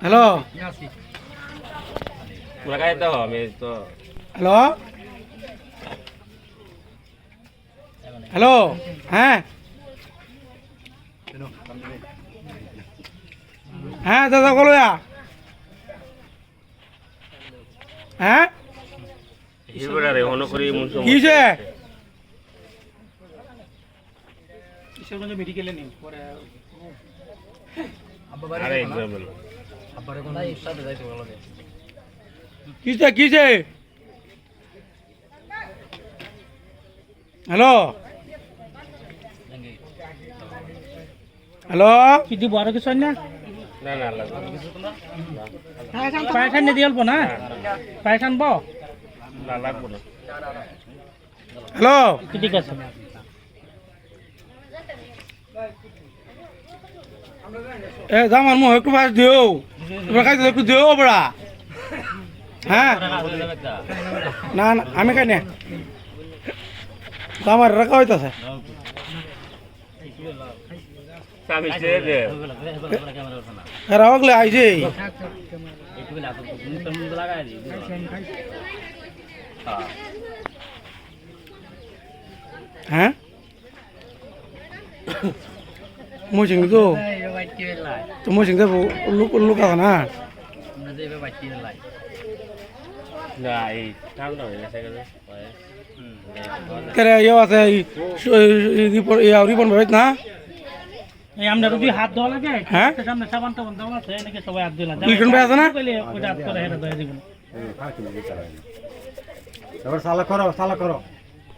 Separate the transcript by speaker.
Speaker 1: Hello hello hello হ্যাঁ হ্যাঁ দাদা বলো হ্যাঁ কি হয়েছে
Speaker 2: মেডিকেলে নিন পরে
Speaker 3: আরে এক্সাম্পল
Speaker 1: কিসে কিসে হ্যালো হ্যালো
Speaker 2: কি দিব আর কিছু না
Speaker 3: না না লাগবে
Speaker 2: পায়খান দিয়ে অল্প না পায়খান ব
Speaker 3: না লাগবে না
Speaker 1: হ্যালো
Speaker 2: ঠিক আছে
Speaker 1: এ, যাম আর মুখ একটু পাশ দিও। তোমরা খাইতে একটু দিও বড়া হ্যাঁ না না, আমি খাই না আমার রাখা হইতাছে ওগলে আইছে হ্যাঁ মুসিং তো তো মুসিং তো লুক লুক আছে না
Speaker 3: হয়ে
Speaker 1: কেরে ইয়ে আছে রিপন রিপন না
Speaker 2: আমরা যদি হাত ধোয়া লাগে
Speaker 1: হ্যাঁ?
Speaker 2: সামনে সাবান টাবান দেওয়া আছে এনেকে সবাই হাত দিলাম
Speaker 1: লিটন ভাই আছে না?
Speaker 2: ওইটা হাত করে হেরে দেয় দিব।
Speaker 4: এবার সালা করো সালা করো।